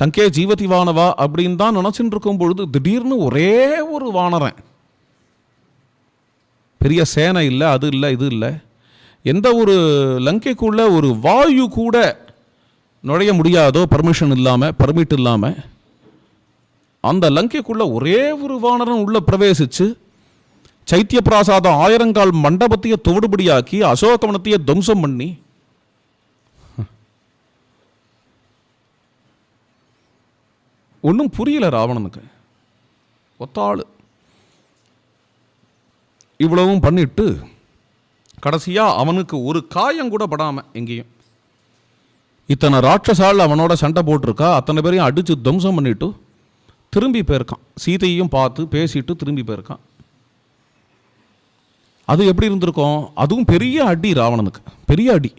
சங்கே ஜீவதி வானவா அப்படின்னு தான் நினச்சிட்டு இருக்கும் பொழுது திடீர்னு ஒரே ஒரு வானரன். பெரிய சேனை இல்லை அது இல்லை இது இல்லை. எந்த ஒரு லங்கைக்குள்ள ஒரு வாயு கூட நுழைய முடியாதோ பர்மிஷன் இல்லாமல் பர்மிட் இல்லாமல் அந்த லங்கைக்குள்ள ஒரே ஒரு வானரன் உள்ள பிரவேசிச்சு சைத்திய பிராசாதம் ஆயிரங்கால் மண்டபத்தையே தோடுபடியாக்கி அசோகவனத்தையே துவம்சம் பண்ணி ஒன்றும் புரியல ராவணனுக்கு. ஒத்தாள். இவ்வளவும் பண்ணிட்டு கடைசியாக அவனுக்கு ஒரு காயம் கூட படாமல் எங்கேயும். இத்தனை ராட்சசால் அவனோட சண்டை போட்டிருக்கா? அத்தனை பேரையும் அடித்து துவம்சம் பண்ணிட்டு திரும்பி போயிருக்கான். சீதையும் பார்த்து பேசிட்டு திரும்பி போயிருக்கான். அது எப்படி இருந்திருக்கும்? அதுவும் பெரிய அடி ராவணனுக்கு. பெரிய அடி.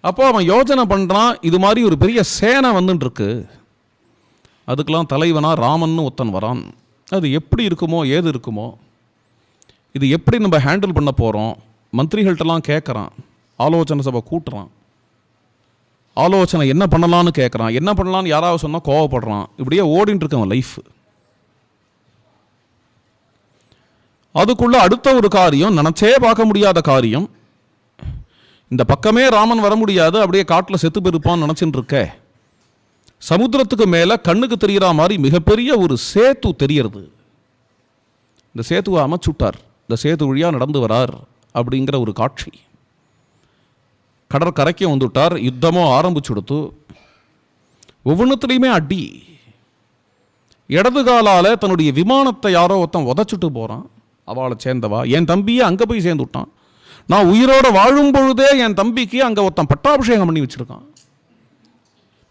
அப்போ அவன் யோசனை பண்ணுறான் இது மாதிரி ஒரு பெரிய சேனை வந்துட்டுருக்கு. அதுக்கெல்லாம் தலைவனா ராமன்னு ஒருத்தன் வரான். அது எப்படி இருக்குமோ ஏது இருக்குமோ இது எப்படி நம்ம ஹேண்டில் பண்ண போகிறோம் மந்திரிகள்கிட்டலாம் கேட்குறான் ஆலோசனை சபை கூட்டுறான். ஆலோசனை என்ன பண்ணலான்னு கேட்குறான் என்ன பண்ணலான்னு யாராவது சொன்னால் கோவப்படுறான். இப்படியே ஓடின்னு இருக்கவன் லைஃப் அதுக்குள்ளே அடுத்த ஒரு காரியம் நினச்சே பார்க்க முடியாத காரியம். இந்த பக்கமே ராமன் வர முடியாது அப்படியே காட்டில் செத்து போயிருப்பான்னு நினச்சின்னு இருக்க. சமுத்திரத்துக்கு மேலே கண்ணுக்கு தெரிகிற மாதிரி மிகப்பெரிய ஒரு சேத்து தெரியறது. இந்த சேத்துவை அமைச்சுட்டார். இந்த சேத்து வழியாக நடந்து வரார் அப்படிங்கிற ஒரு காட்சி. கடற்கரைக்கே வந்துட்டார். யுத்தமோ ஆரம்பிச்சு கொடுத்து அடி. இடது காலால் தன்னுடைய விமானத்தை யாரோ ஒருத்தன் உதச்சிட்டு போகிறான் அவளை சேர்ந்தவா? என் தம்பியை அங்கே போய் சேர்ந்து விட்டான். நான் உயிரோடு வாழும் பொழுதே என் தம்பிக்கு அங்கே ஒருத்தன் பட்டாபிஷேகம் பண்ணி வச்சுருக்கான்.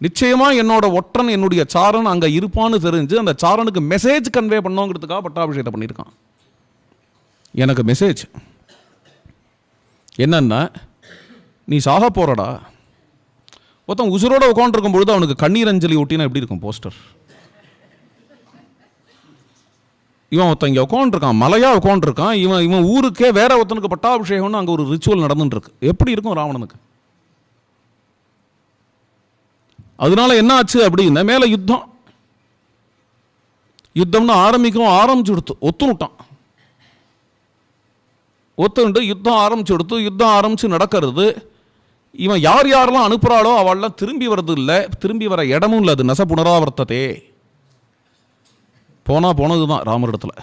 நிச்சயமாக என்னோட ஒற்றன் என்னுடைய சாரன் அங்கே இருப்பான்னு தெரிஞ்சு அந்த சாரனுக்கு மெசேஜ் கன்வே பண்ணோங்கிறதுக்காக பட்டாபிஷேகத்தை பண்ணியிருக்கான். எனக்கு மெசேஜ் என்னன்னா நீ சாக போகிறடா ஒருத்தன் உசுரோட உட்காந்துருக்கும் பொழுது அவனுக்கு கண்ணீர் அஞ்சலி ஒட்டினா எப்படி இருக்கும் போஸ்டர்? இவன் ஒருத்தன் இங்கே உட்காந்துருக்கான் மலையாக உட்காந்துருக்கான் இவன் இவன் ஊருக்கே வேற ஒருத்தனுக்கு பட்டாபிஷேகம்னு அங்கே ஒரு ரிச்சுவல் நடந்துட்டுருக்கு எப்படி இருக்கும் ராவணனுக்கு? அதனால என்ன ஆச்சு அப்படின்னா மேலே யுத்தம். யுத்தம்னு ஆரம்பிக்கும் ஆரம்பிச்சு கொடுத்து ஒத்துனுட்டான் ஒத்துண்டு யுத்தம் ஆரம்பிச்சு கொடுத்து யுத்தம் ஆரம்பித்து நடக்கிறது. இவன் யார் யாரெல்லாம் அனுப்புகிறாளோ அவள்லாம் திரும்பி வர்றது இல்லை திரும்பி வர இடமும் இல்லை அது நெச புனராவர்த்ததே. போனால் போனது தான் ராமர் இடத்துல.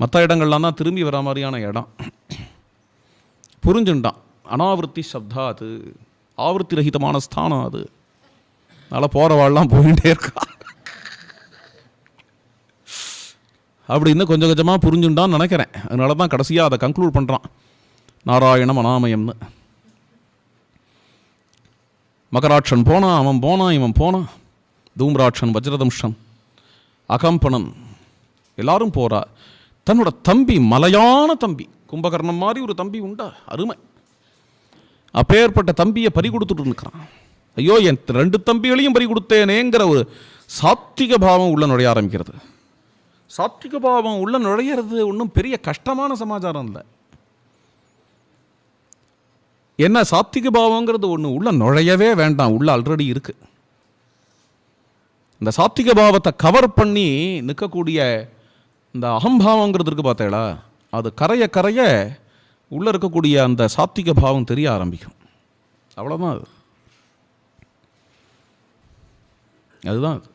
மற்ற இடங்கள்லாம் தான் திரும்பி வர மாதிரியான இடம். புரிஞ்சுட்டான் அனாவிருத்தி சப்தா அது. ஆவருத்தி ரகிதமான ஸ்தானம் அது. அதனால் போகிறவாள்லாம் போயிட்டே இருக்கா. அப்படின்னு கொஞ்சம் கொஞ்சமாக புரிஞ்சுட்டான்னு நினைக்கிறேன். அதனால தான் கடைசியாக அதை கன்க்ளூட் பண்ணுறான் நாராயணம் அனாமயம்னு. மகராட்சன் போனான் அவன் போனான் இவன் போனான் தூம்ராட்சன் வஜ்ரதம்ஷன் அகம்பனன் எல்லாரும் போகிறா தன்னோட தம்பி மலையான தம்பி. கும்பகர்ணம் மாதிரி ஒரு தம்பி உண்டா. அருமை. அப்பேற்பட்ட தம்பியை பறி கொடுத்துட்டு இருக்கிறான் ஐயோ என் ரெண்டு தம்பிகளையும் பறி கொடுத்தேனேங்கிற ஒரு சாத்திக பாவம் உள்ள நுழைய ஆரம்பிக்கிறது. சாத்திக பாவம் உள்ள நுழையிறது ஒன்றும் பெரிய கஷ்டமான சமாச்சாரம் இல்லை. என்ன சாத்திக பாவங்கிறது ஒன்று உள்ள நுழையவே வேண்டாம் உள்ள ஆல்ரெடி இருக்கு. இந்த சாத்திக பாவத்தை கவர் பண்ணி நிற்கக்கூடிய இந்த அகம்பாவங்கிறது இருக்கு பார்த்தேடா. அது கரைய கரைய உள்ளே இருக்கக்கூடிய அந்த சாத்திக பாவம் தெரிய ஆரம்பிக்கும். அவ்வளோதான் அது. அதுதான் அது.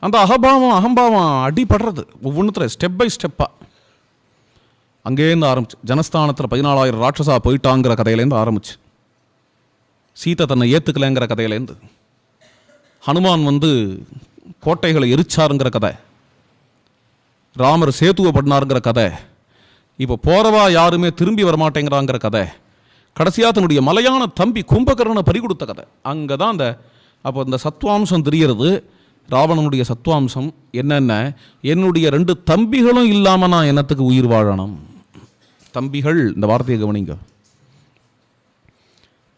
அந்த அகபாவம் அகம்பாவம் அடிபடுறது ஒவ்வொன்றுத்துல ஸ்டெப் பை ஸ்டெப்பாக அங்கேருந்து ஆரம்பிச்சு ஜனஸ்தானத்தில் பதினாலாயிரம் ராட்சசா போயிட்டாங்கிற கதையிலேருந்து ஆரம்பிச்சு. சீத்தை தன்னை ஏற்றுக்கலைங்கிற கதையிலேருந்து. ஹனுமான் வந்து கோட்டைகளை எரிச்சாருங்கிற கதை. ராமர் சேத்துவ பண்ணாருங்கிற கதை. இப்போ போகிறவா யாருமே திரும்பி வரமாட்டேங்கிறாங்கிற கதை. கடைசியாக தன்னுடைய மலையான தம்பி கும்பகர்ணனை பறி கொடுத்த கதை. அங்கே தான் அந்த அப்போ இந்த சத்வாம்சம் தெரிகிறது. ராவணனுடைய சத்வாம்சம் என்னென்ன? என்னுடைய ரெண்டு தம்பிகளும் இல்லாமல் நான் என்னத்துக்கு உயிர் வாழணும்? தம்பிகள் இந்த வார்த்தையை கவனிங்க.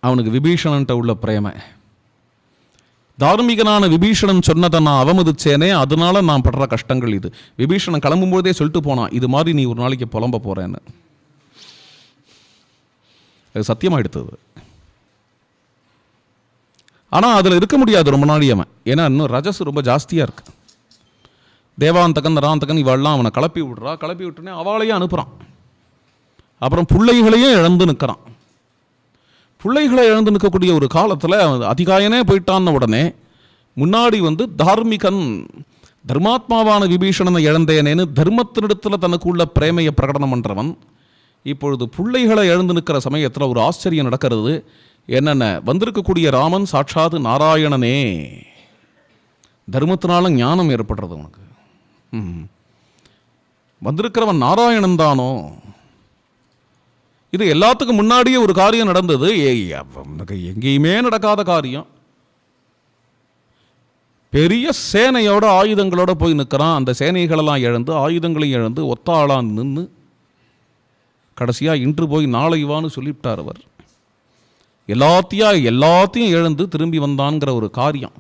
அவனுக்கு விபீஷணன்ட்ட உள்ள பிரேமை. தார்மீகனான விபீஷணன் சொன்னதை நான் அவமதிச்சேனே அதனால நான் படுற கஷ்டங்கள் இது. விபீஷணன் கிளம்பும்போதே சொல்லிட்டு போனான் இது மாதிரி நீ ஒரு நாளைக்கு புலம்ப போறேன்னு. அது சத்தியமாக எடுத்தது ஆனால் அதில் இருக்க முடியாது ரொம்ப நாளி அவன். ஏன்னா இன்னும் ரஜஸ் ரொம்ப ஜாஸ்தியாக இருக்கு. தேவாந்தகன் ராந்தகன் இவெல்லாம் அவனை கிளப்பி விடுறா கலப்பி விட்டுனே அவளையும் அனுப்புகிறான் அப்புறம் பிள்ளைகளையும் இழந்து நிற்கிறான் பிள்ளைகளை இழந்து நிற்கக்கூடிய ஒரு காலத்தில் அதிகாயனே போயிட்டான்னு உடனே முன்னாடி வந்து தார்மிகன் தர்மாத்மாவான விபீஷணனை இழந்தேனேன்னு தர்மத்தினிடத்தில் தனக்குள்ள பிரேமையை பிரகடனம் பண்ணுறவன் இப்பொழுது பிள்ளைகளை எழுந்து நிற்கிற சமயத்தில் ஒரு ஆச்சரியம் நடக்கிறது. என்னென்ன? வந்திருக்கக்கூடிய ராமன் சாட்சாது நாராயணனே. தர்மத்தினால ஞானம் ஏற்படுறது உனக்கு. ம். வந்திருக்கிறவன் நாராயணன் தானோ? இது எல்லாத்துக்கும் முன்னாடியே ஒரு காரியம் நடந்தது. ஏய், எங்கேயுமே நடக்காத காரியம். பெரிய சேனையோட ஆயுதங்களோட போய் நிற்கிறான் அந்த சேனைகளெல்லாம் இழந்து ஆயுதங்களையும் இழந்து ஒத்தாளான் நின்று கடைசியாக இன்று போய் நாளை வான்னு சொல்லிவிட்டார் அவர். எல்லாத்தையா எல்லாத்தையும் இழந்து திரும்பி வந்தான்ங்கிற ஒரு காரியம்.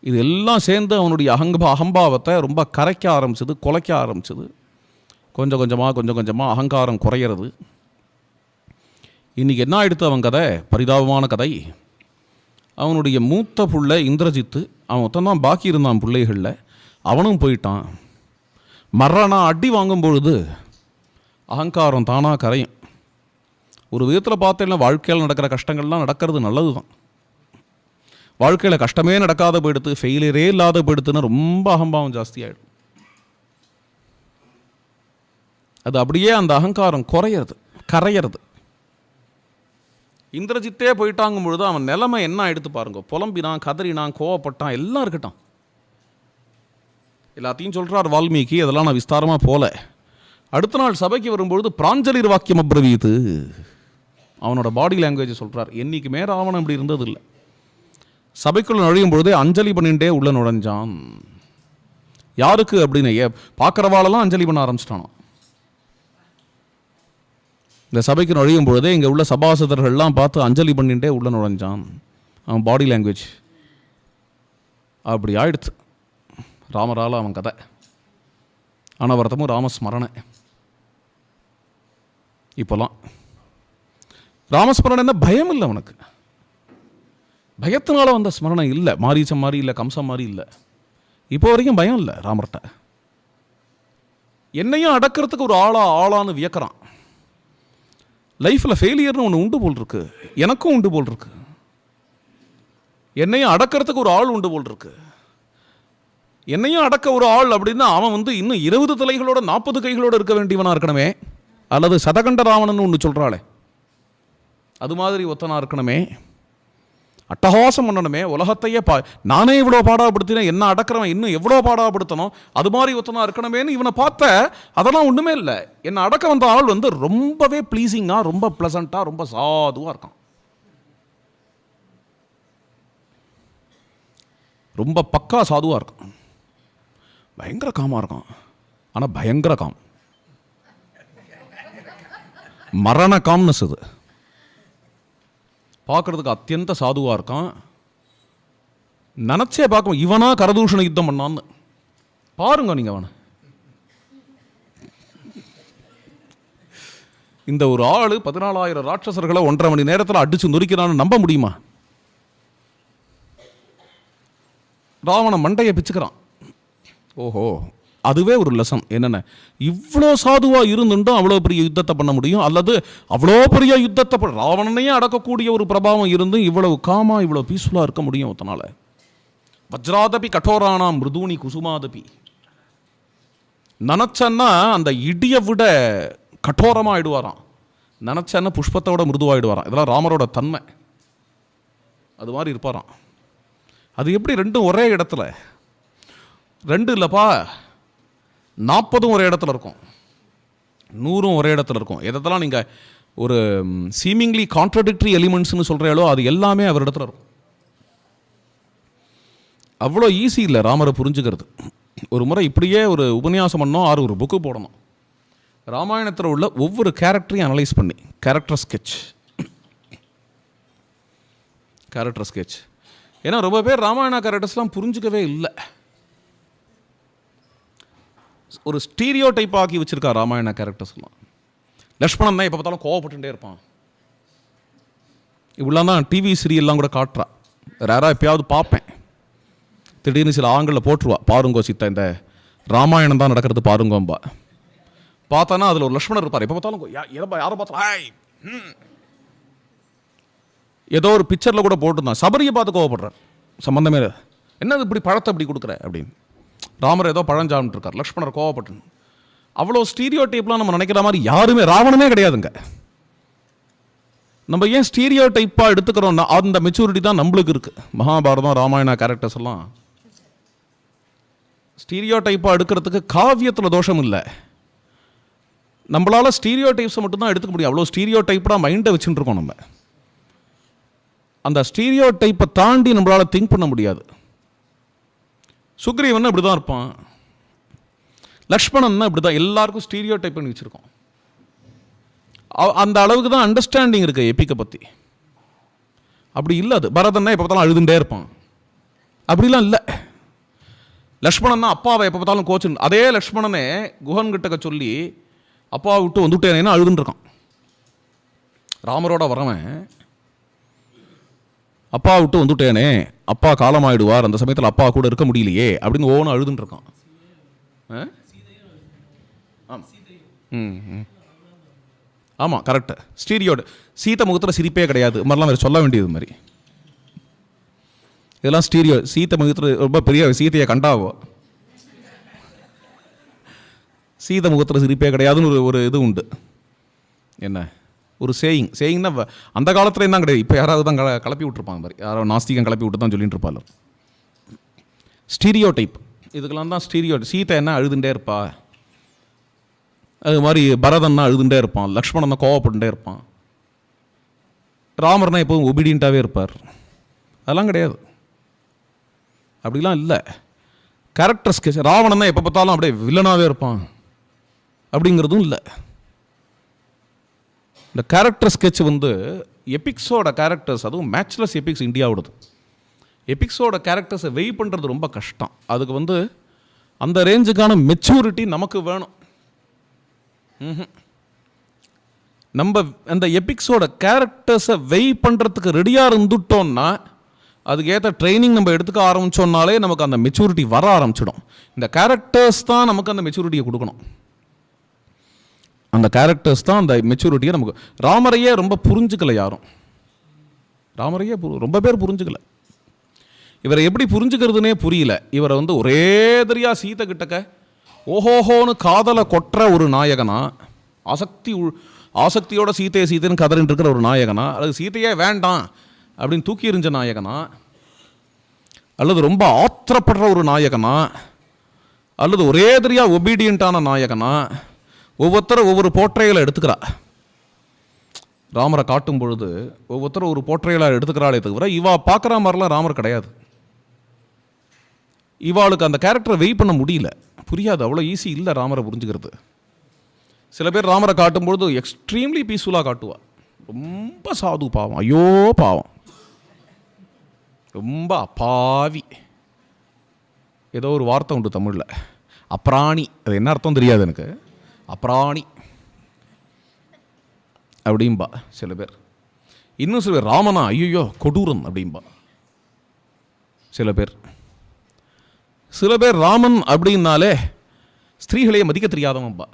இது எல்லாம் சேர்ந்து அவனுடைய அகங்கபா அகம்பாவத்தை ரொம்ப கரைக்க ஆரம்பிச்சது குலைக்க ஆரம்பிச்சது. கொஞ்சம் கொஞ்சமாக கொஞ்சம் கொஞ்சமாக அகங்காரம் குறையிறது. இன்றைக்கி என்ன ஆயிடுத்து அவன் கதை? பரிதாபமான கதை. அவனுடைய மூத்த புள்ள இந்திரஜித்து அவன் தான் பாக்கி இருந்தான் பிள்ளைகளில். அவனும் போயிட்டான். மரணா அடி வாங்கும் பொழுது அகங்காரம் தானாக கரையும். ஒரு விதத்தில் பார்த்தேன்னா வாழ்க்கையில் நடக்கிற கஷ்டங்கள்லாம் நடக்கிறது நல்லது தான் வாழ்க்கையில் கஷ்டமே நடக்காத போயிடுத்து ஃபெயிலியரே இல்லாத போயிடுத்துன்னா ரொம்ப அகம்பாவம் ஜாஸ்தியாயிடும். அது அப்படியே அந்த அகங்காரம் குறையிறது கரையிறது. இந்திரஜித்தே போயிட்டாங்கும் பொழுது அவன் நிலைமை என்ன எடுத்து பாருங்க. புலம்பினான் கதறினான் கோவப்பட்டான் எல்லாம் இருக்கட்டும். எல்லாத்தையும் சொல்கிறார் வால்மீகி அதெல்லாம் நான் விஸ்தாரமாக போகல அடுத்த நாள் சபைக்கு வரும்பொழுது பிராஞ்சலிர் வாக்கியம் அப்ரவீது. அவனோட பாடி லாங்குவேஜ் சொல்றார். என்னைக்குமே ராவணன் இப்படி இருந்ததில்லை. சபைக்குள்ள நுழையும் பொழுதே அஞ்சலி பண்ணிட்டே உள்ள நுழைஞ்சான். யாருக்கு அப்படின்னு ஏ பார்க்குறவாளெல்லாம் அஞ்சலி பண்ண ஆரம்பிச்சிட்டானோ? இந்த சபைக்கு நுழையும் பொழுதே இங்கே உள்ள சபாசதர்கள்லாம் பார்த்து அஞ்சலி பண்ணிட்டே உள்ள நுழைஞ்சான். அவன் பாடி லாங்குவேஜ் அப்படி ஆயிடுச்சு ராமரால் அவன் கதை. அனவரதமும் ராமஸ்மரணை. இப்போலாம் என்ன பயம் இல்லை அவனுக்கு. பயத்தினால வந்த ஸ்மரணை இல்லை. மாரீச்சம் மாதிரி இல்லை கம்சம் மாதிரி இல்லை. இப்போ வரைக்கும் பயம் இல்லை ராமர்கிட்ட. என்னையும் அடக்கிறதுக்கு ஒரு ஆளா ஆளான்னு வியக்கிறான். லைஃப்பில் ஃபெயிலியர்னு ஒன்று உண்டு போல் இருக்கு. எனக்கும் உண்டு போல் இருக்கு. என்னையும் அடக்கிறதுக்கு ஒரு ஆள் உண்டு போல் இருக்கு. என்னையும் அடக்க ஒரு ஆள் அப்படின்னா அவன் வந்து இன்னும் இருபது தலைகளோட நாற்பது கைகளோட இருக்க வேண்டியவனா இருக்கணுமே. அல்லது சதகண்ட ராவணன் ஒன்று சொல்கிறாளே அது மாதிரி ஒத்தனாக இருக்கணுமே. அட்டகாசம் பண்ணணுமே. உலகத்தையே பா நானே இவ்வளோ பாடாப்படுத்தினேன் என்ன அடக்கிறவன் இன்னும் எவ்வளோ பாடாப்படுத்தணும் அது மாதிரி ஒருத்தனா இருக்கணுமேன்னு இவனை பார்த்த அதெல்லாம் ஒன்றுமே இல்லை. என்னை அடக்க வந்த ஆள் வந்து ரொம்பவே ப்ளீஸிங்காக ரொம்ப ப்ளசண்ட்டாக ரொம்ப சாதுவாக இருக்கான். ரொம்ப பக்கா சாதுவாக இருக்கான். பயங்கர காமாக இருக்கான். ஆனால் பயங்கர காம். மரண காம்னஸ் இது பார்க்கறதுக்கு அத்தியந்த சாதுவாக இருக்கான். நினச்சே பார்க்கும் இவனா கரதூஷண யுத்தம் பண்ணான்னு. பாருங்க நீங்கள் அவனை. இந்த ஒரு ஆள் பதினாலாயிரம் ராட்சசர்களை ஒன்றரை மணி நேரத்தில் அடித்து நொறுக்கிறான்னு நம்ப முடியுமா? ராவணன் மண்டையை பிச்சுக்கிறான். ஓஹோ. அதுவே ஒரு லெசன். என்னென்ன? இவ்வளோ சாதுவாக இருந்துட்டும் அவ்வளோ பெரிய யுத்தத்தை பண்ண முடியும். அல்லது அவ்வளோ பெரிய யுத்தத்தை ராவணனையே அடக்கக்கூடிய ஒரு பிரபாவம் இருந்தும் இவ்வளவு காமா இவ்வளோ பீஸ்ஃபுல்லாக இருக்க முடியும் ஒருத்தனால் வஜ்ராதபி கடோரானாம் மிருதூனி குசுமாதபி. நினச்சன்னா அந்த இடியை விட கட்டோரமாக ஆயிடுவாராம் நினச்சன்னா புஷ்பத்தோட மிருதுவாயிடுவாராம். இதெல்லாம் ராமரோட தன்மை. அது மாதிரி இருப்பாராம். அது எப்படி ரெண்டும் ஒரே இடத்துல? ரெண்டு இல்லைப்பா. நாற்பதும் ஒரே இடத்துல இருக்கும். நூறும் ஒரே இடத்துல இருக்கும். எதெல்லாம் நீங்கள் ஒரு சீமிங்லி கான்ட்ரடிக்டரி எலிமெண்ட்ஸ்னு சொல்கிறீங்களோ அது எல்லாமே அவர் இடத்துல இருக்கும். அவ்வளோ ஈஸி இல்லை ராமரை புரிஞ்சுக்கிறது. ஒரு முறை இப்படியே ஒரு உபன்யாசம் பண்ணோம் ஆறு ஒரு புக்கு போடணும். ராமாயணத்தில் உள்ள ஒவ்வொரு கேரக்டரையும் அனலைஸ் பண்ணி கேரக்டர் ஸ்கெட்ச் கேரக்டர் ஸ்கெட்ச் ஏன்னா ரொம்ப பேர் ராமாயண கேரக்டர்ஸ்லாம் புரிஞ்சுக்கவே இல்லை. ஒரு ஸ்டீரியோ டைப் ஆக்கி வச்சிருக்கா ராமாயண கேரக்டர்ஸ்லாம் லக்ஷ்மணன் தான் எப்போ பார்த்தாலும் கோவப்பட்டுட்டே இருப்பான். இவ்வளோ தான் டிவி சீரியல்லாம் கூட காட்டுறா. ரேராக எப்பயாவது பார்ப்பேன். திடீர்னு சில ஆங்கிளில் போட்டுருவா. பாருங்கோ சித்தா இந்த ராமாயணம் தான் நடக்கிறது பாருங்கோம்பா. பார்த்தானா அதில் ஒரு லக்ஷ்மணர் இருப்பார். எப்போ பார்த்தாலும் யா- யாரை பார்த்தாலும் ஏதோ ஒரு பிக்சரில் கூட போட்டிருந்தான். சபரியை பார்த்து கோவப்படுறார். சம்பந்தமே என்னது இப்படி பழத்தை இப்படி கொடுக்குற? அப்படின்னு. ராமர் ஏதோ பழம் சாப்பிட்டு இருக்கார். லக்ஷ்மணர் கோவப்பட்டு அவ்வளோ ஸ்டீரியோ டைப்லாம் நம்ம நினைக்கிற மாதிரி யாருமே ராவணனே கிடையாதுங்க. நம்ம ஏன் ஸ்டீரியோ டைப்பாக எடுத்துக்கிறோம்னா அந்த மெச்சூரிட்டி தான் நம்மளுக்கு இருக்கு. மகாபாரதம் ராமாயண கேரக்டர்ஸ் எல்லாம். ஸ்டீரியோ டைப்பாக எடுக்கிறதுக்கு காவியத்தில் தோஷம் இல்லை. நம்மளால ஸ்டீரியோ டைப்ஸை மட்டும்தான் எடுத்துக்க முடியும். அவ்வளோ ஸ்டீரியோ டைப்டாக மைண்டை வச்சுட்டு இருக்கோம் நம்ம. அந்த ஸ்டீரியோ டைப்பை தாண்டி நம்மளால திங்க் பண்ண முடியாது. சுக்ரீவன் இப்படி தான் இருப்பான். லக்ஷ்மணன் இப்படி தான் எல்லாருக்கும் ஸ்டீரியோ டைப் பண்ணி வச்சுருக்கோம். அ- அந்த அளவுக்கு தான் அண்டர்ஸ்டாண்டிங் இருக்கு எப்பிக்கை பற்றி அப்படி இல்லை அது. பரதன்னா எப்போ பார்த்தாலும் அழுதுண்டே இருப்பான். அப்படிலாம் இல்லை. லக்ஷ்மணன் தான் அப்பாவை எப்போ பார்த்தாலும் கோச்சு அதே லக்ஷ்மணனே குஹன் கிட்டக்க சொல்லி அப்பாவை விட்டு வந்துட்டேனேன்னு அழுதுன்னு இருக்கான். ராமரோட வரவன் அப்பா விட்டு வந்துட்டேனே அப்பா காலமாயிடுவார் அந்த சமயத்தில் அப்பா கூட இருக்க முடியலையே அப்படின்னு ஓன அழுதுன்னு இருக்கான். ஆ? ம் ஆமாம் கரெக்டு ஸ்டீரியோடு. சீத்த முகத்தில் சிரிப்பே கிடையாது. மாதிரிலாம் வேறு சொல்ல வேண்டியது மாதிரி. இதெல்லாம் ஸ்டீரியோ. சீத்த முகத்தில் ரொம்ப பெரிய சீத்தையை கண்டாவோ சீத முகத்தில் சிரிப்பே கிடையாதுன்னு ஒரு ஒரு இது உண்டு. என்ன? ஒரு சேயிங் சேயிங்னா வ- அந்த காலத்துல தான் கிடையாது. இப்போ யாராவது தான் கலப்பி விட்டுருப்பாங்க மாதிரி யாரோ நாஸ்திகம் கலப்பி விட்டு தான் சொல்லிட்டு இருப்பாள். ஸ்டீரியோ டைப் இதுக்கெல்லாம் தான் ஸ்டீரியோ சீதை என்ன அழுதுண்டே இருப்பா. அது மாதிரி பரதன்னா அழுதுண்டே இருப்பான். லக்ஷ்மணன் கோவப்பட்டுட்டே இருப்பான். ராமர்னா எப்போதும் ஒபீடியண்ட்டாகவே இருப்பார். அதெல்லாம் கிடையாது. அப்படிலாம் இல்லை. கேரக்டர் ஸ்கெச் ராவணன் தான் எப்போ பார்த்தாலும் அப்படியே வில்லனாகவே இருப்பான். அப்படிங்கிறதும் இல்லை. இந்த கேரக்டர் ஸ்கெட்ச் வந்து எபிக்ஸோட கேரக்டர்ஸ் அதுவும் மேட்ச்லெஸ் எபிக்ஸ் இந்தியாவோடது. எபிக்ஸோட கேரக்டர்ஸை வெய் பண்ணுறது ரொம்ப கஷ்டம். அதுக்கு வந்து அந்த ரேஞ்சுக்கான மெச்சூரிட்டி நமக்கு வேணும். ம்ஹும். நம்ம அந்த எபிக்ஸோட கேரக்டர்ஸை வெய் பண்ணுறதுக்கு ரெடியாக இருந்துட்டோம்னா அதுக்கேற்ற ட்ரைனிங் நம்ம எடுத்துக்க ஆரம்பிச்சோம்னாலே நமக்கு அந்த மெச்சூரிட்டி வர ஆரம்பிச்சிடும். இந்த கேரக்டர்ஸ் தான் நமக்கு அந்த மெச்சூரிட்டியை கொடுக்கணும். அந்த கேரக்டர்ஸ் தான் அந்த மெச்சூரிட்டியை நமக்கு ராமரையே ரொம்ப புரிஞ்சுக்கல யாரும். ராமரையே ரொம்ப பேர் புரிஞ்சுக்கல. இவரை எப்படி புரிஞ்சுக்கிறதுனே புரியல. இவரை வந்து ஒரே தெரியா சீத்தை கிட்டக்க ஓஹோஹோன்னு காதலை கொட்டுற ஒரு நாயகனா ஆசக்தி உள்- ஆசக்தியோட சீதையை சீதைன்னு கதறின்னு இருக்கிற ஒரு நாயகனா அல்லது சீதையே வேண்டாம் அப்படின்னு தூக்கி எறிஞ்ச நாயகனா அல்லது ரொம்ப ஆத்திரப்படுற ஒரு நாயகனா அல்லது ஒரே தெரியா ஒபீடியண்ட்டான நாயகனா ஒவ்வொருத்தரும் ஒவ்வொரு போற்றைகளை எடுத்துக்கிறா. ராமரை காட்டும் பொழுது ஒவ்வொருத்தரும் ஒரு போற்றைகளை எடுத்துக்கிறாளே தவிர இவா பார்க்குற மாதிரிலாம் ராமர் கிடையாது. இவாளுக்கு அந்த கேரக்டரை வெயிட் பண்ண முடியல. புரியாது அவ்வளோ ஈஸி இல்லை ராமரை புரிஞ்சுக்கிறது. சில பேர் ராமரை காட்டும்பொழுது எக்ஸ்ட்ரீம்லி பீஸ்ஃபுல்லாக காட்டுவா. ரொம்ப சாது பாவம் ஐயோ பாவம். ரொம்ப அப்பாவி. ஏதோ ஒரு வார்த்தை உண்டு தமிழில். அப்ராணி. அது என்ன அர்த்தம் தெரியாது எனக்கு. அப்ராணி அப்படிம்பா சில பேர். இன்னும் சில பேர் ராமனா ஐயோ கொடூரன் அப்படிம்பா. சில பேர். சில பேர் ராமன் அப்படின்னாலே ஸ்திரீகளையே மதிக்க தெரியாதவன்பா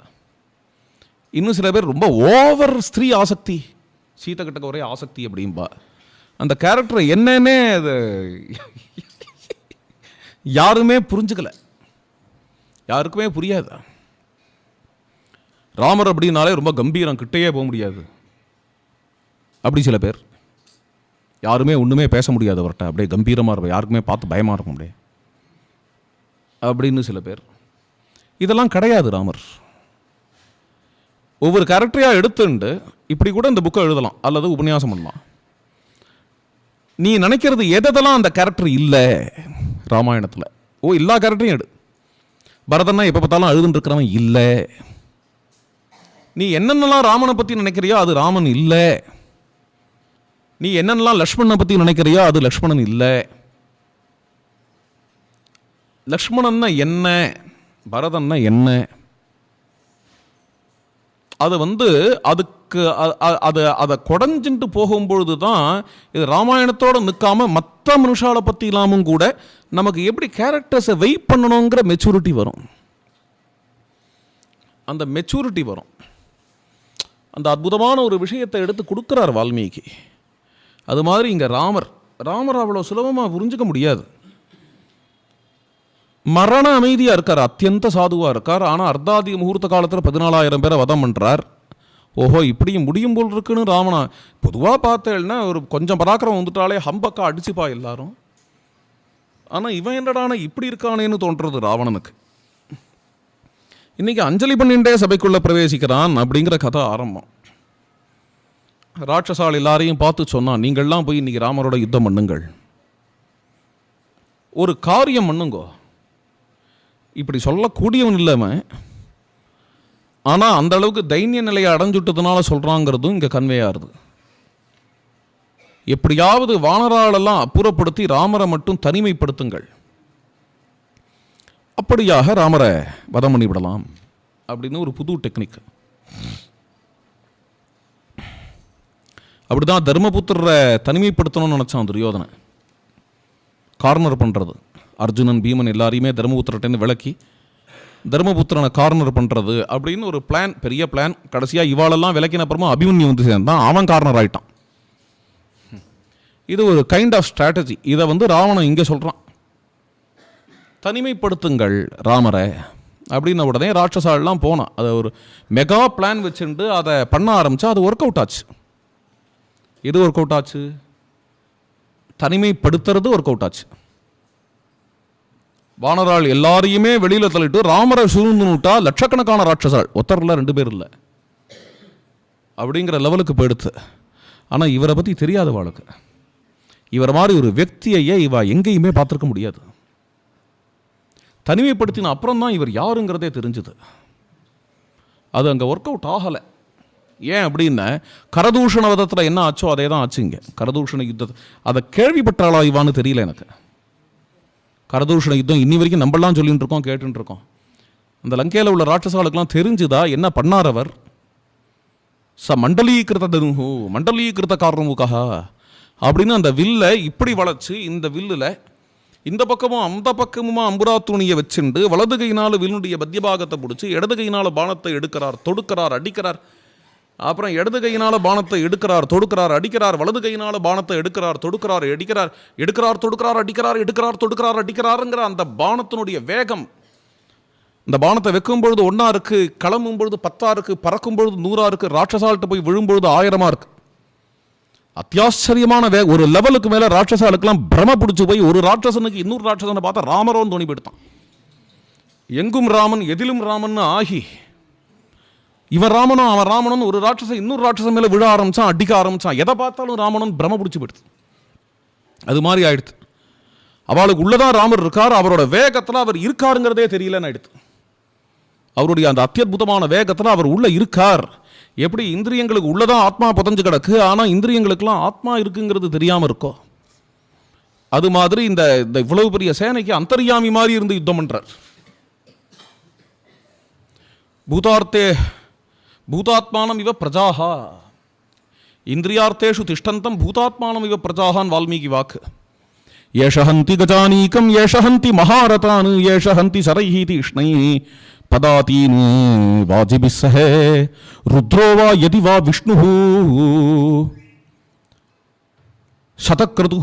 இன்னும் சில பேர் ரொம்ப ஓவர் ஸ்திரீ ஆசக்தி சீத்தை கிட்டக்க ஒரே ஆசக்தி அப்படிம்பா. அந்த கேரக்டர் என்னன்னே அது யாருமே புரிஞ்சுக்கல. யாருக்குமே புரியாது. ராமர் அப்படின்னாலே ரொம்ப கம்பீரம் கிட்டேயே போக முடியாது. அப்படி சில பேர். யாருமே ஒன்றுமே பேச முடியாது அவர்கிட்ட. அப்படியே கம்பீரமாக இருக்கும் யாருக்குமே பார்த்து பயமாக இருக்கும் அப்படியே. அப்படின்னு சில பேர். இதெல்லாம் கிடையாது ராமர். ஒவ்வொரு கேரக்டரையாக எடுத்துண்டு இப்படி கூட இந்த புக்கை எழுதலாம். அல்லது உபன்யாசம் பண்ணலாம். நீ நினைக்கிறது எதெல்லாம் அந்த கேரக்டர் இல்லை? ராமாயணத்தில். ஓ எல்லா கேரக்டரையும் எடு. பரதன்னா எப்போ பார்த்தாலும் அழுதுன்னு இருக்கிறவன் இல்லை. நீ என்னென்னலாம் ராமனை பற்றி நினைக்கிறியோ அது ராமன் இல்லை. நீ என்னென்னலாம் லக்ஷ்மணனை பற்றி நினைக்கிறியோ அது லக்ஷ்மணன் இல்லை. லக்ஷ்மணன்னா என்ன? பரதன்னா என்ன? அது வந்து அது அதை அதை குடஞ்சிட்டு போகும்பொழுது தான் இது ராமாயணத்தோட நிற்காமல் மற்ற மனுஷாலை பற்றி இல்லாமல் கூட நமக்கு எப்படி கேரக்டர்ஸை வெயிட் பண்ணணுங்கிற மெச்சூரிட்டி வரும். அந்த மெச்சூரிட்டி வரும். அந்த அற்புதமான ஒரு விஷயத்தை எடுத்து கொடுக்குறார் வால்மீகி. அது மாதிரி இங்கே ராமர். ராமர் அவ்வளோ சுலபமாக புரிஞ்சுக்க முடியாது. மரண அமைதியாக இருக்கார் அத்தியந்த சாதுவாக இருக்கார் ஆனால் அர்த்தாதி முகூர்த்த காலத்தில் பதினாலாயிரம் பேரை வதம் பண்ணுறார் ஓஹோ இப்படியும் முடியும் போல் இருக்குன்னு ராவணா பொதுவாக பார்த்தேன்னா ஒரு கொஞ்சம் பராக்கிரமம் வந்துட்டாலே ஹம்பக்கா அடிச்சுப்பா எல்லாரும். ஆனால் இவன் என்னடான இப்படி இருக்கானேன்னு தோன்றது ராவணனுக்கு. இன்னைக்கு அஞ்சலி பண்ணிண்டே சபைக்குள்ள பிரவேசிக்கிறான் அப்படிங்கிற கதை ஆரம்பம். ராட்சசால் எல்லாரையும் பார்த்து சொன்னான் நீங்கள்லாம் போய் இன்னைக்கு ராமரோட யுத்தம் பண்ணுங்கள். ஒரு காரியம் பண்ணுங்கோ. இப்படி சொல்லக்கூடியவன் இல்லாமல் ஆனால் அந்த அளவுக்கு தைனிய நிலையை அடைஞ்சுட்டதுனால சொல்கிறாங்கிறதும் இங்கே கன்வே ஆகுது. எப்படியாவது வானராலெல்லாம் அப்புறப்படுத்தி ராமரை மட்டும் தனிமைப்படுத்துங்கள். அப்படியாக ராமரை வதம் பண்ணிவிடலாம் அப்படின்னு ஒரு புது டெக்னிக். அப்படிதான் தர்மபுத்திரரை தனிமைப்படுத்தணும்னு நினச்சான் துரியோதனை கார்னர் பண்ணுறது அர்ஜுனன் பீமன் எல்லாரையுமே தர்மபுத்திரட்டேன்னு விளக்கி தர்மபுத்திரனை கார்னர் பண்ணுறது அப்படின்னு ஒரு பிளான் பெரிய பிளான் கடைசியாக இவாளெல்லாம் விளக்கின அப்புறமா அபிமன்யு வந்து சேர்ந்தான். அவன் கார்னர் ஆயிட்டான். இது ஒரு கைண்ட் ஆஃப் ஸ்ட்ராட்டஜி இதை வந்து ராவணன் இங்கே சொல்கிறான் தனிமைப்படுத்துங்கள் ராமரை அப்படின்ன உடனே ராட்சசாலெலாம் போனான் அதை ஒரு மெகா பிளான் வச்சுட்டு அதை பண்ண ஆரம்பித்தா அது ஒர்க் அவுட் ஆச்சு. எது ஒர்க் அவுட் ஆச்சு? தனிமைப்படுத்துறது ஒர்க் அவுட் ஆச்சு. வானரால் எல்லாரையுமே வெளியில் தள்ளிட்டு ராமரை சூழ்ந்து விட்டா லட்சக்கணக்கான ராட்சசால். ஒத்தரில் ரெண்டு பேர் இல்லை. அப்படிங்கிற லெவலுக்கு போயிடுத்து. ஆனால் இவரை பற்றி தெரியாத வாழ்க்கை இவர் மாதிரி ஒரு வியக்தியையே இவ எங்கேயுமே பார்த்துருக்க முடியாது. தனிமைப்படுத்தின அப்புறம் தான் இவர் யாருங்கிறதே தெரிஞ்சுது. அது அங்கே ஒர்க் அவுட் ஆகலை. ஏன் அப்படின்னா கரதூஷண விதத்தில் என்ன ஆச்சோ அதே தான் ஆச்சு இங்கே. கரதூஷண யுத்தத்தை அதை கேள்விப்பட்டாளா இவான்னு தெரியல எனக்கு. கரதூஷண யுத்தம் இன்னி வரைக்கும் நம்மளாம் சொல்லிட்டு இருக்கோம் கேட்டுட்டு இருக்கோம். அந்த லங்கையில் உள்ள ராட்சசாளுக்கெல்லாம் தெரிஞ்சுதா என்ன பண்ணார் அவர்? ச மண்டலீகிருத தனுகு மண்டலீகிருத காரணமுக்காக அப்படின்னு அந்த வில்லை இப்படி வளைச்சு இந்த வில்லில் இந்த பக்கமும் அந்த பக்கமுமா அம்புரா துணியை வச்சுண்டு வலது கையினால் வில்லுடைய மத்தியபாகத்தை பிடிச்சி இடது கையினால் பானத்தை எடுக்கிறார் தொடுக்கிறார் அடிக்கிறார். அப்புறம் இடது கையினால் பானத்தை எடுக்கிறார் தொடுக்கிறார் அடிக்கிறார். வலது கையினால் பானத்தை எடுக்கிறார் தொடுக்கிறார் அடிக்கிறார். எடுக்கிறார் தொடுக்கிறார் அடிக்கிறார் எடுக்கிறார் தொடுக்கிறார் அடிக்கிறாருங்கிற அந்த பானத்தினுடைய வேகம். இந்த பானத்தை வைக்கும் பொழுது ஒன்றா இருக்குது கிளம்பும் பொழுது பத்தா இருக்குது பறக்கும் பொழுது நூறாக இருக்கு ராட்சசால்கிட்ட போய் விழும்பொழுது ஆயிரமாக இருக்குது அத்தியாச்சரியமான வே ஒரு லெவலுக்கு மேலே ராட்சசாலுக்கெல்லாம் பிரம பிடிச்சி போய் ஒரு ராட்சசனுக்கு இன்னொரு ராட்சசனை பார்த்தா ராமரோன்னு தோணி போயிட்டான் எங்கும் ராமன் எதிலும் ராமன் ஆகி இவன் ராமனும் அவன் ராமனும் ஒரு ராட்சசன் இன்னொரு ராட்சசன் மேலே விழ ஆரம்பிச்சான் அடிக்க ஆரம்பிச்சான். எதை பார்த்தாலும் ராமனும் பிரம பிடிச்சி போயிடுது. அது மாதிரி ஆயிடுது. அவளுக்கு உள்ளதான் ராமர் இருக்கார் அவரோட வேகத்தில் அவர் இருக்காருங்கிறதே தெரியலன்னு ஆயிடுது. அவருடைய அந்த அத்தியுதமான வேகத்தில் அவர் உள்ளே இருக்கார். எப்படி இந்திரியங்களுக்கு உள்ளதான் ஆத்மா புதஞ்சு கிடக்கு ஆனால் இந்திரியங்களுக்கெல்லாம் ஆத்மா இருக்குங்கிறது தெரியாமல் இருக்கோ? அது மாதிரி இந்த இந்த இவ்வளவு பெரிய சேனைக்கு அந்தரியாமி மாதிரி இருந்து யுத்தம் பண்ணுறார் பூதார்த்தே பூதாத்மானம் இவ பிரஜாஹா. இந்திரியார்த்தேஷு திஷ்டந்தம் பூதாத்மானம் இவ பிரஜாகான் வால்மீகி வாக்கு. ஏஷஹந்தி கஜானீகம் ஏஷஹந்தி மகாரதான் ஏஷஹந்தி சரைஹி தீஷ்ணை பதாதீன் வாஜிபிஸ்ஸஹே ருத்ரோவா யதி வா விஷ்ணு சதக்ரது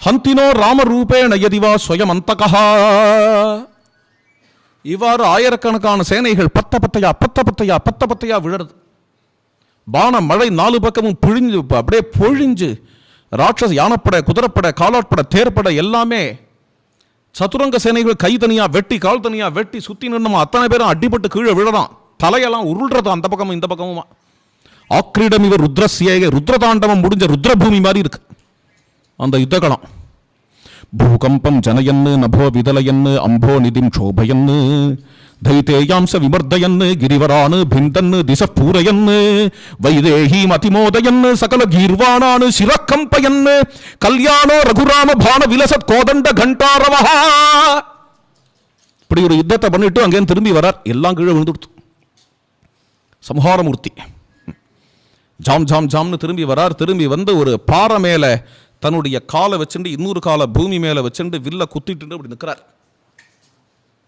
ஹந்தினோ ராமரூபேண யதி வா ஸ்வயமந்தகா இவ்வாறு ஆயிரக்கணக்கான சேனைகள் பத்த பத்தையா பத்த பத்தையா பத்த பத்தையா விழறது. பான மழை நாலு பக்கமும் பிழிஞ்சு அப்படியே பொழிஞ்சு ராட்சச யானைப்படை குதிரைப்பட காலாட்படை தேர்ப்படை எல்லாமே சதுரங்க சேனைகள் கை தனியாக வெட்டி கால் தனியாக வெட்டி சுற்றி நின்னுமா? அத்தனை பேரும் அடிபட்டு கீழே விழறான். தலையெல்லாம் உருள்றது அந்த பக்கமும் இந்த பக்கமுமா? ஆக்ரீடம் இவர் ருத்ரஸ்யேக ருத்ரதாண்டவம் முடிஞ்ச ருத்ரபூமி மாதிரி இருக்கு. அந்த யுத்தகலம் பூகம்பம் ஜனயன்னு நபோ விதலயன்னு அம்போ நிதிம் க்ஷோபயன்னு தைத்தேயாம்ச விமர்தயன்னு கிரிவரானு பிந்தன்னு திச பூரையன்னு வைதேகி மதிமோதயன்னு சகல கீர்வாணானு சிரக்கம்பயன்னு கல்யாணோ ரகுராம பான விலசத் கோதண்ட கண்டாரவஹா இப்படி ஒரு யுத்தத்தை பண்ணிட்டு அங்கேருந்து திரும்பி வரார். எல்லாம் கீழே விழுந்துடுத்து. சம்ஹாரமூர்த்தி. ஜாம் ஜாம் ஜாம்னு திரும்பி வரார். திரும்பி வந்து ஒரு பாறை மேலே தன்னுடைய காலை வச்சுட்டு இன்னொரு காலை பூமி மேலே வச்சுட்டு வில்ல குத்திட்டு அப்படி நிற்கிறார்.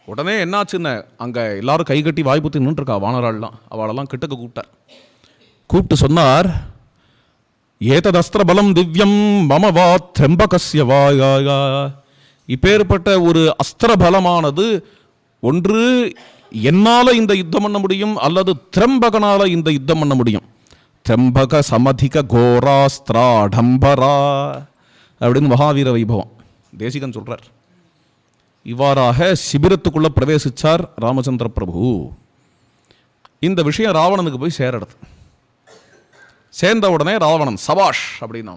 உடனே என்னாச்சுன்னு அங்கே எல்லாரும் கை கட்டி வாய்ப்புத்தி நின்றுருக்கா வானராள்லாம். அவளெல்லாம் கிட்டக்க கூப்பிட்டார். கூப்பிட்டு சொன்னார் ஏததஸ்திர பலம் திவ்யம் மம வா வாயா இப்பேற்பட்ட ஒரு அஸ்திர பலமானது ஒன்று என்னால் இந்த யுத்தம் பண்ண முடியும் அல்லது திரம்பகனால இந்த யுத்தம் பண்ண முடியும். தெம்பக சமதிக கோராஸ்திராடம்பரா அப்படின்னு மகாவீர வைபவம். தேசிகன் சொல்கிறார் இவ்வாறாக சிபிரத்துக்குள்ளே பிரவேசிச்சார் ராமச்சந்திர பிரபு. இந்த விஷயம் ராவணனுக்கு போய் சேரடுது சேர்ந்த உடனே ராவணன் சபாஷ் அப்படின்னு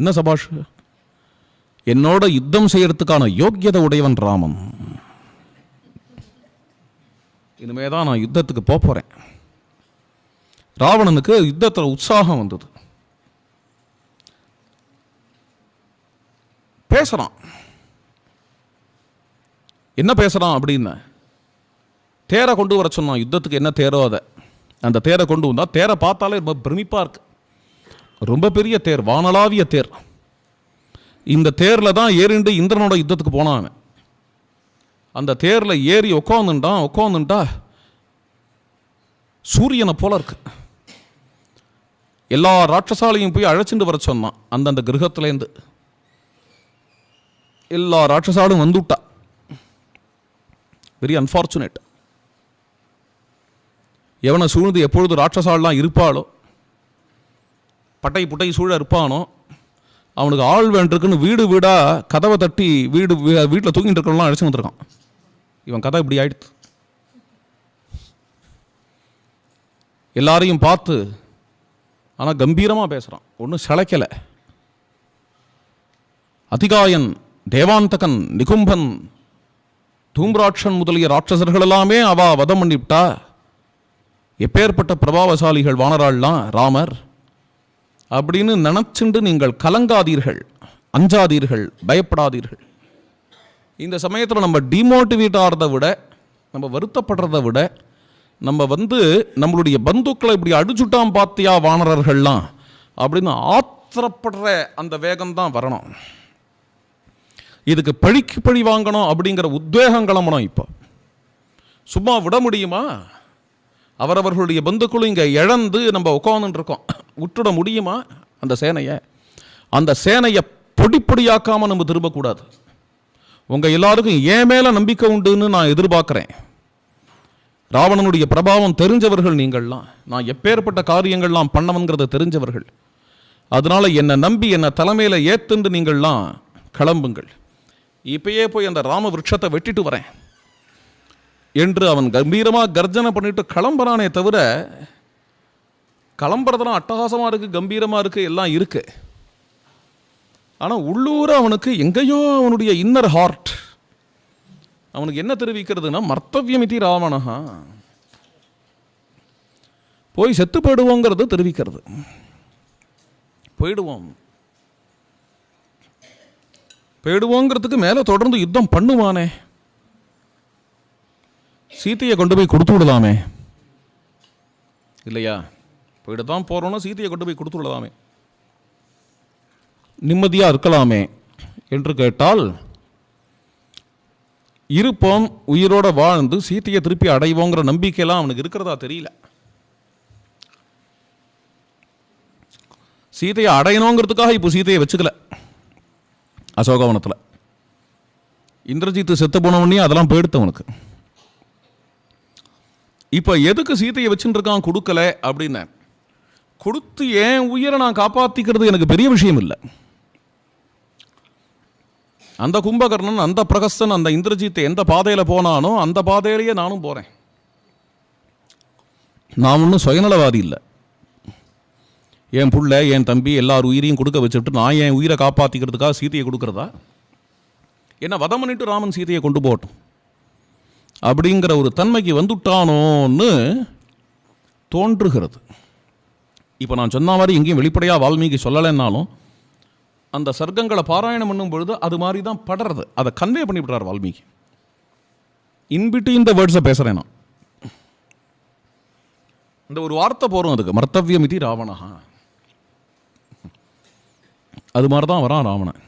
என்ன சபாஷ்? என்னோட யுத்தம் செய்யறதுக்கான யோக்கியதை உடையவன் ராமன். இனிமே தான் நான் யுத்தத்துக்கு போக போகிறேன் ராவணனுக்கு யுத்தத்தில் உற்சாகம் வந்தது. பேசுகிறான் என்ன பேசுகிறான் அப்படின்னு தேரை கொண்டு வர சொன்னான் யுத்தத்துக்கு என்ன தேரோ அதை. அந்த தேரை கொண்டு வந்தால் தேரை பார்த்தாலே ரொம்ப பிரமிப்பாக இருக்கு. ரொம்ப பெரிய தேர் வானலாவிய தேர். இந்த தேரில் தான் ஏறிண்டு இந்திரனோட யுத்தத்துக்கு போனான் அவன். அந்த தேரில் ஏறி உட்காந்துட்டான் உட்காந்துட்டா சூரியனை போல இருக்கு. எல்லா ராட்சசாலையும் போய் அழைச்சிட்டு வர சொன்னான். அந்தந்த கிரகத்துலேருந்து எல்லா ராட்சசாலும் வந்துவிட்டா வெரி அன்ஃபார்ச்சுனேட் எவனை சூழ்ந்து எப்பொழுது ராட்சசாலெலாம் இருப்பாளோ பட்டை புட்டை சூழ இருப்பானோ அவனுக்கு ஆள் வேண்டிருக்குன்னு வீடு வீடாக கதவை தட்டி வீடு வீட்டில் தூங்கிட்டு இருக்கிறவங்களாம் அழைச்சி வந்திருக்கான். இவன் கதை இப்படி ஆயிடுத்து. எல்லாரையும் பார்த்து ஆனால் கம்பீரமாக பேசுகிறான் ஒன்றும் சிலைக்கலை. அதிகாயன் தேவாந்தகன் நிகும்பன் தூம்ராட்சன் முதலிய ராட்சசர்கள் எல்லாமே அவா வதம் பண்ணிவிட்டா? எப்பேற்பட்ட பிரபாவசாலிகள் வானராள்லாம் ராமர்? அப்படின்னு நினச்சிண்டு நீங்கள் கலங்காதீர்கள் அஞ்சாதீர்கள் பயப்படாதீர்கள். இந்த சமயத்தில் நம்ம டிமோட்டிவேட் ஆகிறத விட நம்ம வருத்தப்படுறத விட நம்ம வந்து நம்மளுடைய பந்துக்களை இப்படி அடிச்சுட்டான் பார்த்தியா வானரர்கள்லாம் அப்படின்னு ஆத்திரப்படுற அந்த வேகம்தான் வரணும். இதுக்கு பழிக்கு பழி வாங்கணும் அப்படிங்கிற உத்வேகம் கிளம்பணும் இப்போ. சும்மா விட முடியுமா? அவரவர்களுடைய பந்துக்களும் இங்கே இழந்து நம்ம உட்காந்துட்டு விட்டுட முடியுமா அந்த சேனையை? அந்த சேனையை பொடி நம்ம திரும்பக்கூடாது. உங்கள் எல்லாருக்கும் ஏன் மேலே நம்பிக்கை உண்டுன்னு நான் எதிர்பார்க்குறேன். ராவணனுடைய பிரபாவம் தெரிஞ்சவர்கள் நீங்கள்லாம். நான் எப்பேற்பட்ட காரியங்கள்லாம் பண்ணவங்கிறத தெரிஞ்சவர்கள். அதனால் என்னை நம்பி என்னை தலைமையில் ஏத்துண்டு நீங்கள்லாம் கிளம்புங்கள். இப்பயே போய் அந்த ராம விரட்சத்தை வெட்டிட்டு வரேன். என்று அவன் கம்பீரமாக கர்ஜனை பண்ணிட்டு கிளம்புறானே தவிர கிளம்புறதெல்லாம் அட்டகாசமாக இருக்குது கம்பீரமாக இருக்குது எல்லாம் இருக்குது ஆனால் உள்ளூர அவனுக்கு எங்கேயோ அவனுடைய இன்னர் ஹார்ட் அவனுக்கு என்ன தெரிவிக்கிறதுனா மர்த்தவியமிதி ராவணஹா போய் செத்து போயிடுவோங்கிறது தெரிவிக்கிறது. போயிடுவோம். போயிடுவோங்கிறதுக்கு மேலே தொடர்ந்து யுத்தம் பண்ணுவானே. சீத்தையை கொண்டு போய் கொடுத்து விடலாமே. இல்லையா? போயிட்டு தான் போகிறோன்னா சீத்தையை கொண்டு போய் கொடுத்து விடலாமே. நிம்மதியாக இருக்கலாமே என்று கேட்டால் இருப்போம் உயிரோட வாழ்ந்து சீத்தையை திருப்பி அடைவோங்கிற நம்பிக்கையெல்லாம் அவனுக்கு இருக்கிறதா தெரியல. சீதையை அடையணுங்கிறதுக்காக இப்போ சீதையை வச்சுக்கல. அசோகவனத்தில். இந்திரஜித்து செத்து போனவனே அதெல்லாம் போயிடுத்து அவனுக்கு. இப்போ எதுக்கு சீதையை வச்சுட்டு இருக்கான் கொடுக்கல அப்படின்னு கொடுத்து ஏன் உயிரை நான் காப்பாற்றிக்கிறது எனக்கு பெரிய விஷயம் இல்லை. அந்த கும்பகர்ணன் அந்த பிரகஸ்தன் அந்த இந்திரஜித் எந்த பாதையில் போனானோ அந்த பாதையிலேயே நானும் போகிறேன் நான் ஒன்றும் சுயநலவாதி இல்லை. என் புள்ள என் தம்பி எல்லார் உயிரையும் கொடுக்க வச்சுட்டு நான் என் உயிரை காப்பாற்றிக்கிறதுக்காக சீதையை கொடுக்குறதா? என்ன வதம் பண்ணிட்டு ராமன் சீதையை கொண்டு போகட்டும். அப்படிங்கிற ஒரு தன்மைக்கு வந்துட்டானோன்னு தோன்றுகிறது. இப்போ நான் சொன்ன மாதிரி எங்கேயும் வெளிப்படையாக வால்மீகி சொல்லலைன்னாலும் அந்த சர்க்கங்களை பாராயணம் பண்ணும் பொழுது அது மாதிரி தான் படுறது. அதை கன்வே பண்ணி விடுறார் வால்மீகி. இன்பிட்டு இந்த வேர்ட்ஸை பேசுகிறேன் நான். இந்த ஒரு வார்த்தை போகிறோம் அதுக்கு. மர்த்தவியம் இது ராவணா அது மாதிரி தான் வரான் ராவணன்.